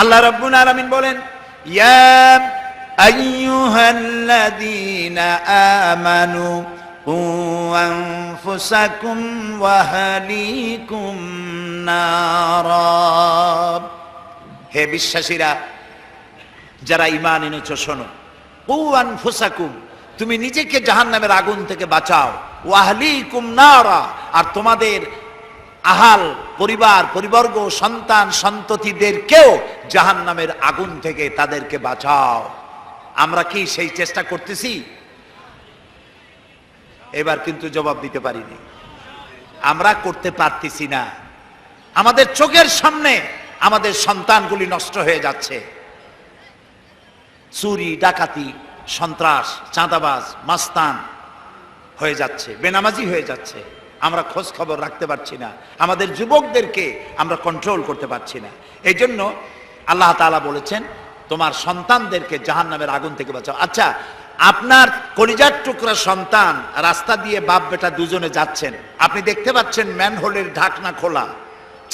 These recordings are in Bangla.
আল্লাহ রাব্বুল আলামিন বলেন, ইয়া আইয়ুহাল্লাযীনা আমানু ওয়া আহলিকুম নারা। হে বিশ্বাসীরা, যারা ইমান এনেছো, শোনো। কু আনফুসাকুম তুমি নিজেকে জাহান্নামের আগুন থেকে বাঁচাও। ওয়াহলিকুম নারা, আর তোমাদের আহাল, পরিবার, পরিবর্গ, সন্তান সন্ততিদেরকেও জাহান্নামের আগুন থেকে তাদেরকে বাঁচাও। আমরা কি সেই চেষ্টা করতেছি? এবার কিন্তু জবাব দিতে পারিনি। আমরা করতে পারতেছি না। আমাদের চোখের সামনে আমাদের সন্তানগুলি নষ্ট হয়ে যাচ্ছে। চুরি, ডাকাতি, সন্ত্রাস, চাঁদাবাজ, মাস্তান হয়ে যাচ্ছে, বেনামাজি হয়ে যাচ্ছে। আমরা খোঁজ খবর রাখতে পারছি না। আমাদের যুবকদেরকে আমরা কন্ট্রোল করতে পারছি না। এই জন্য আল্লাহ তাআলা বলেছেন, তোমার সন্তানদেরকে জাহান নামের আগুন থেকে বাঁচাও। আচ্ছা আপনার কলিজার টুকরা সন্তান রাস্তা দিয়ে বাপ বেটা দুজনে যাচ্ছেন। আপনি দেখতে পাচ্ছেন ম্যানহোলের ঢাকনা খোলা।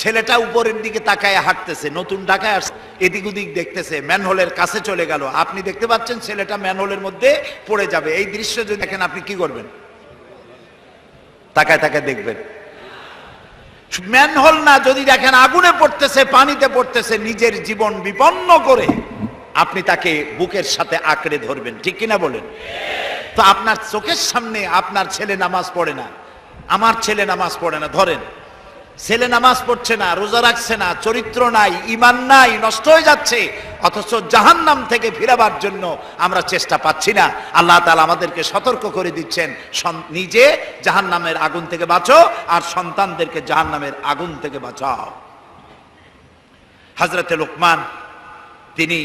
ছেলেটা উপরের দিকে তাকায় হাঁটতেছে, নতুন ঢাকায় আসছে, এদিক ওদিক দেখতেছে, ম্যানহোলের কাছে চলে গেল। আপনি দেখতে পাচ্ছেন ছেলেটা ম্যানহোলের মধ্যে পড়ে যাবে। এই দৃশ্য যদি দেখেন, আপনি কি করবেন? তাকায় তাকায় দেখবেন। ম্যানহোল না যদি দেখেন আগুনে পড়তেছে, পানিতে পড়তেছে, নিজের জীবন বিপন্ন করে, আপনি তাকে বুকের সাথে আঁকড়ে ধরবেন। ঠিক কিনা বলেন? তো আপনার চোখের সামনে আপনার ছেলে নামাজ পড়ে না, আমার ছেলে নামাজ পড়ে না, ধরেন। ছেলে নামাজ পড়ছে না, রোজা রাখছে না, চরিত্র নাই ইমান নাই, নষ্ট হয়ে যাচ্ছে, অথচ জাহান্নাম থেকে ফিরাবার জন্য আমরা চেষ্টা পাচ্ছি না। আল্লাহ তাআলা আমাদেরকে সতর্ক করে দিচ্ছেন নিজে জাহান্নামের আগুন থেকে বাঁচো আর সন্তানদেরকে জাহান্নামের আগুন থেকে বাঁচাও। হজরতে লোকমান, তিনি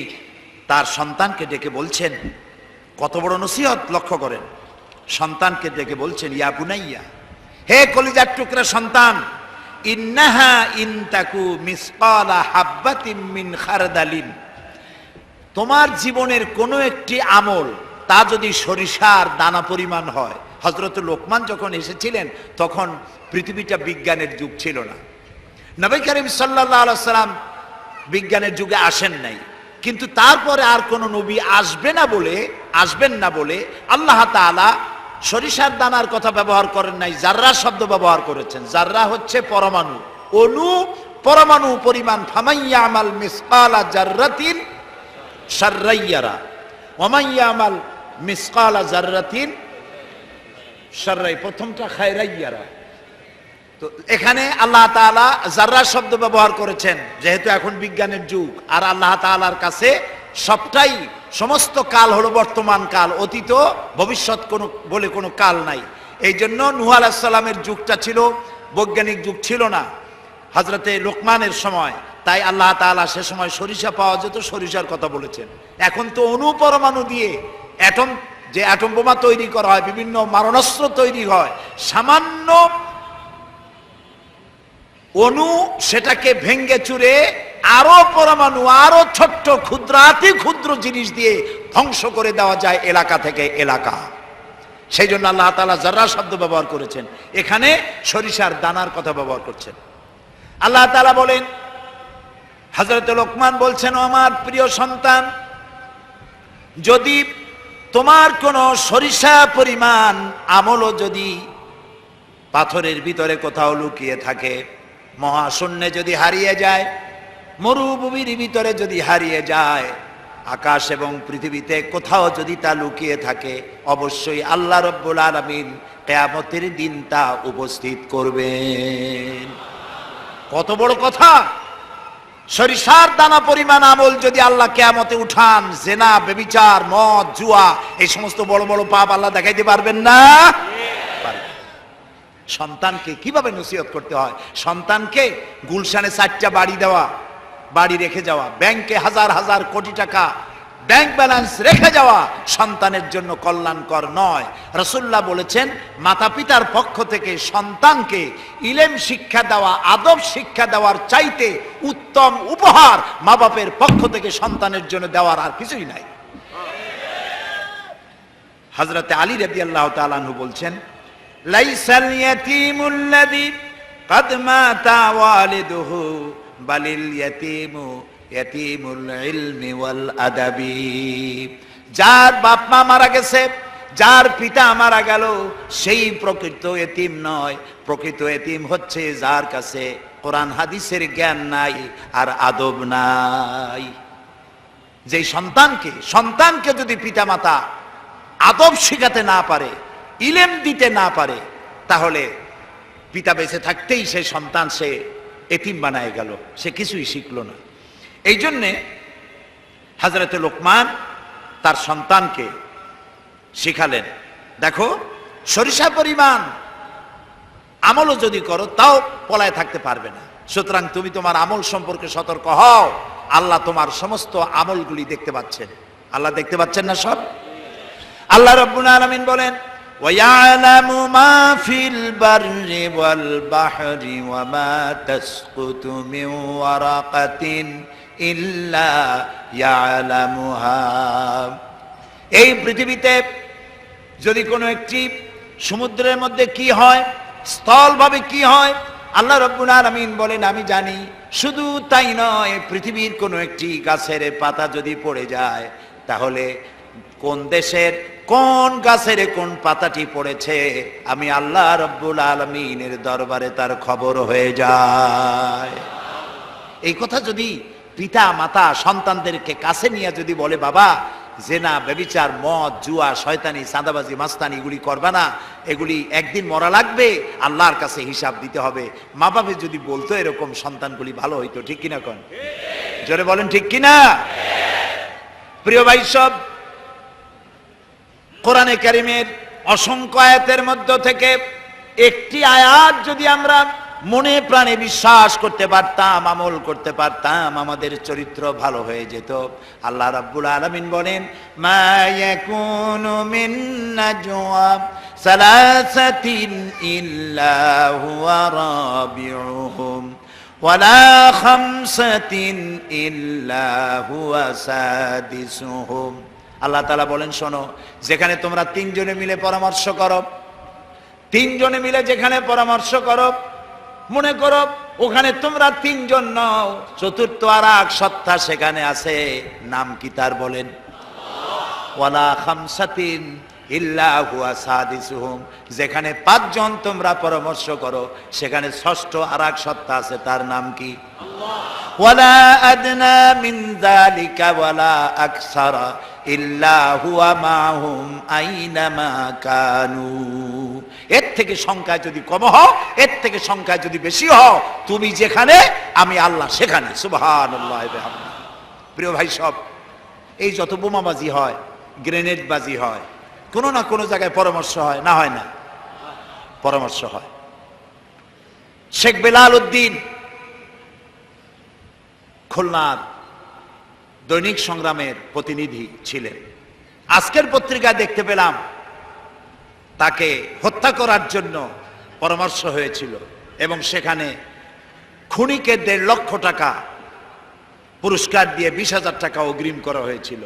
তার সন্তানকে ডেকে বলছেন, কত বড় নসিহত লক্ষ্য করেন। সন্তানকে ডেকে বলছেন, ইয়া বুনাইয়া, হে কলিজার টুকরা সন্তান ইন্নাহা ইনতাকু মিসকালা হাব্বাতিম মিন খারদালিন। তোমার জীবনের কোনো একটি আমল, তা যদি সরিষার দানা পরিমাণ হয় হজরত লোকমান যখন এসেছিলেন, তখন পৃথিবীটা বিজ্ঞানের যুগ ছিল না। নবী করিম সাল্লাহ সাল্লাম বিজ্ঞানের যুগে আসেন নাই। কিন্তু তারপরে আর কোনো নবী আসবে না বলে, আসবেন না বলে আল্লাহ তাআলা সরিষার দানার কথা ব্যবহার করেন নাই জাররা শব্দ ব্যবহার করেছেন। জাররা হচ্ছে পরমাণু। অনু, পরমাণু পরিমাণ, ফামাইয়া আমাল মিসকালা জাররাতিন সার্রাইয়ারা ওমাইয়া আমাল মিসকালা জাররাতিন সার্রাই প্রথমটা খায়রাইয়ারা। তো এখানে আল্লাহ তাআলা জাররা শব্দ ব্যবহার করেছেন, যেহেতু এখন বিজ্ঞানের যুগ, আর আল্লাহ তাআলার কাছে সবটাই সমস্ত কাল হলো বর্তমান কাল, অতীত, ভবিষ্যৎ কোনো বলে কোনো কাল নাই। এই জন্য নুহ আলাহিসাল্লামের যুগটা ছিল, বৈজ্ঞানিক যুগ ছিল না হজরতে লোকমানের সময়। তাই আল্লাহ তাআলা সে সময় সরিষা পাওয়া যেত, সরিষার কথা বলেছেন। এখন তো অনুপরমাণু দিয়ে অ্যাটম যে অ্যাটম বোমা তৈরি করা হয়, বিভিন্ন মারণাস্ত্র তৈরি হয়, সামান্য অনু সেটাকে ভেঙ্গে চুরে আরও পরমাণু, আরও ছোট্ট ক্ষুদ্রাতি ক্ষুদ্র জিনিস দিয়ে ধ্বংস করে দেওয়া যায় এলাকা থেকে এলাকা। সেই জন্য আল্লাহ তালা জাররা শব্দ ব্যবহার করেছেন, এখানে সরিষার দানার কথা ব্যবহার করছেন। আল্লাহ তালা বলেন হজরত লোকমান বলছেন আমার প্রিয় সন্তান, যদি তোমার কোনো সরিষা পরিমাণ আমলও যদি পাথরের ভিতরে কোথাও লুকিয়ে থাকে, মহাশূন্যে যদি হারিয়ে যায় মরুভূমির ভিতরে যদি হারিয়ে যায়, আকাশ এবং পৃথিবীতে কোথাও যদি তা লুকিয়ে থাকে, অবশ্যই আল্লাহ রব্বুল আলমিন কেয়ামতের দিন তা উপস্থিত করবেন। কত বড় কথা! সরিষার দানা পরিমাণ আমল যদি আল্লাহ কেয়ামতে উঠান, জেনা বেবিচার মদ, জুয়া, এই সমস্ত বড় বড় পাপ আল্লাহ দেখাইতে পারবেন না? সন্তানকে কীভাবে নসিহত করতে হয়? সন্তানকে গুলশানে চারটা বাড়ি দেওয়া বাড়ি রেখে যাওয়া ব্যাংকে হাজার হাজার কোটি টাকা ব্যাংক ব্যালেন্স রেখে যাওয়া সন্তানের জন্য কল্যাণকর নয় রসুল্লাহ বলেছেন মাতা পিতার পক্ষ থেকে সন্তানকে ইলেম শিক্ষা দেওয়া আদব শিক্ষা দেওয়ার চাইতে উত্তম উপহার মা বাপের পক্ষ থেকে সন্তানের জন্য দেওয়ার আর কিছুই নাই হজরতে আলী রবি আল্লাহ তালানহু বলছেন লাইসাল ইয়াতীমুল্লাযী قد مات والده বালিল যার বাপ মা মারা গেছে, যার পিতা মারা গেল, সেই প্রকৃত এতিম নয়। প্রকৃত এতিম হচ্ছে যার কাছে কোরআন হাদিসের জ্ঞান নাই আর আদব নাই। যে সন্তানকে সন্তানকে যদি পিতামাতা আদব শেখাতে না পারে, ইলেম দিতে না পারে, তাহলে পিতা বেঁচে থাকতেই সে সন্তান সে এতিম বানায় গেল। সে কিছুই শিখলো না। এই জন্যে হাজরতে লোকমান তার সন্তানকে শিখালেন, দেখো, সরিষা পরিমাণ আমলও যদি করো, তাও পলায় থাকতে পারবে না। সুতরাং তুমি তোমার আমল সম্পর্কে সতর্ক হও। আল্লাহ তোমার সমস্ত আমলগুলি দেখতে পাচ্ছেন। আল্লাহ দেখতে পাচ্ছেন না সব? আল্লাহ রব্বুল আলামিন বলেন وَيَعْلَمُ مَا فِي الْبَرِّ وَالْبَحْرِ وَمَا تَسْقُطُ مِنْ وَرَقَةٍ إِلَّا يَعْلَمُهَا এই পৃথিবীতে যদি কোনো একটি সমুদ্রের মধ্যে কি হয় স্থলভাবে কি হয় আল্লাহ রব্বুল আলামিন বলেন আমি জানি শুধু তাই নয় পৃথিবীর কোনো একটি গাছের পাতা যদি পড়ে যায় তাহলে কোন দেশের, কোন গাছের, কোন পাতাটি পড়েছে, আমি আল্লাহ রব্বুল আলমিনের দরবারে তার খবর হয়ে যায়। এই কথা যদি পিতা, মাতা, সন্তানদেরকে কাছে নিয়ে যদি বলে, বাবা, জেনা বেবিচার মদ, জুয়া, শয়তানি সাদাবাজি মাস্তানি, এগুলি করবা না, এগুলি একদিন মরা লাগবে, আল্লাহর কাছে হিসাব দিতে হবে। মা বাবা যদি বলতো এরকম সন্তানগুলি ভালো হইতো, ঠিক কিনা কোন? জোরে বলেন, ঠিক কিনা? প্রিয় ভাই সব কোরআনে কারিমের অসংখ্য আয়াতের মধ্য থেকে একটি আয়াত যদি আমরা মনে প্রাণে বিশ্বাস করতে পারতাম, আমল করতে পারতাম, আমাদের চরিত্র ভালো হয়ে যেত। আল্লাহ রাব্বুল আলামিন বলেন সালাসাতিন ইল্লা হুয়া রাবিউহুম আল্লাহ তালা বলেন শোনো যেখানে তোমরা তিনজনে মিলে পরামর্শ করো তিনজনে মিলে যেখানে পরামর্শ করো মনে করো ওখানে তোমরা তিনজন নও চতুর্থ আর এক সত্তা সেখানে আছে নাম কি তার বলেন? ওয়ালা ইল্লা হুয়া যেখানে পাঁচজন তোমরা পরামর্শ করো সেখানে ষষ্ঠ আর এক সত্তা আছে তার নাম কি? ওয়ালা আদনা মিন ওয়ালা আকসারা এর থেকে সংখ্যায় যদি কম হও, এর থেকে সংখ্যায় যদি বেশি হও, তুমি যেখানে, আমি আল্লাহ সেখানে। বিহামদিহি। প্রিয় ভাই সব, এই যত বোমাবাজি হয় গ্রেনেড বাজি হয়, কোনো না কোনো জায়গায় পরামর্শ হয়, না হয় না? পরামর্শ হয়। শেখ বেলাল উদ্দিন, খুলনার দৈনিক সংগ্রামের প্রতিনিধি ছিলেন। আজকের পত্রিকায় দেখতে পেলাম, তাকে হত্যা করার জন্য পরামর্শ হয়েছিল এবং সেখানে খুনিকে দেড় লক্ষ টাকা পুরস্কার দিয়ে বিশ হাজার টাকা অগ্রিম করা হয়েছিল।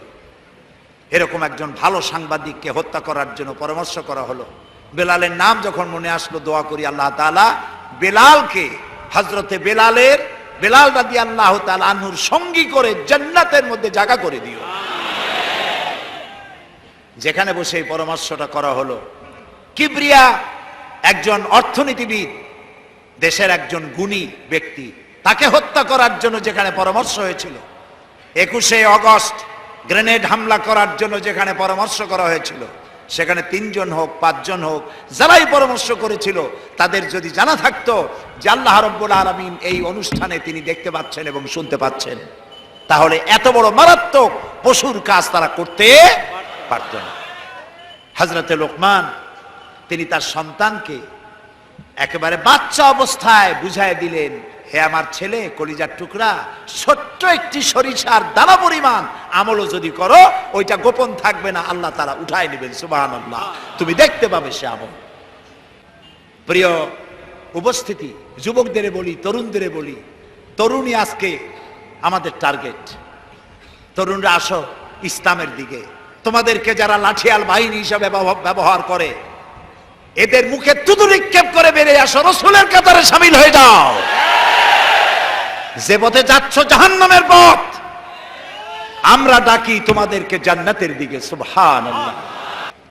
এরকম একজন ভালো সাংবাদিককে হত্যা করার জন্য পরামর্শ করা হলো। বেলালের নাম যখন মনে আসলো, দোয়া করি আল্লাহ তাআলা, বেলালকে হজরতে বেলালের বেলাল রাদি আল্লাহ আনহুর সঙ্গী করে জান্নাতের মধ্যে জায়গা করে দিও। যেখানে বসে এই পরামর্শটা করা হলো। কিবরিয়া একজন অর্থনীতিবিদ, দেশের একজন গুণী ব্যক্তি, তাকে হত্যা করার জন্য যেখানে পরামর্শ হয়েছিল। একুশে অগস্ট গ্রেনেড হামলা করার জন্য যেখানে পরামর্শ করা হয়েছিল। সেখানে তিনজন হোক, পাঁচজন হোক, যারাই পরামর্শ করেছিল, তাদের যদি জানা থাকতো যে আল্লাহ রব্বুল আলমিন এই অনুষ্ঠানে তিনি দেখতে পাচ্ছেন এবং শুনতে পাচ্ছেন, তাহলে এত বড় মারাত্মক পশুর কাজ তারা করতে পারত না। হজরতে লোকমান, তিনি তার সন্তানকে একেবারে বাচ্চা অবস্থায় বুঝায় দিলেন হে আমার ছেলে, কলিজার টুকরা, ছোট্ট একটি সরিষার দানা পরিমাণ আমলও যদি করো, ওইটা গোপন থাকবে না, আল্লাহ তারা উঠায় নেবেন সুবাহান আল্লাহ তুমি দেখতে পাবে সে আমল। প্রিয়, উপস্থিতি, যুবকদের বলি, তরুণদের বলি, তরুণী আজকে আমাদের টার্গেট। তরুণরা আসো ইসলামের দিকে। তোমাদেরকে যারা লাঠিয়াল বাহিনী হিসাবে ব্যবহার- করে, এদের মুখে তুতু নিক্ষেপ করে বেরিয়ে আসো, রসুলের কাতারে সামিল হয়ে যাও। যে পথে যাচ্ছ জাহান্নামের পথ। আমরা ডাকি তোমাদেরকে জান্নাতের দিকে সুবহানাল্লাহ।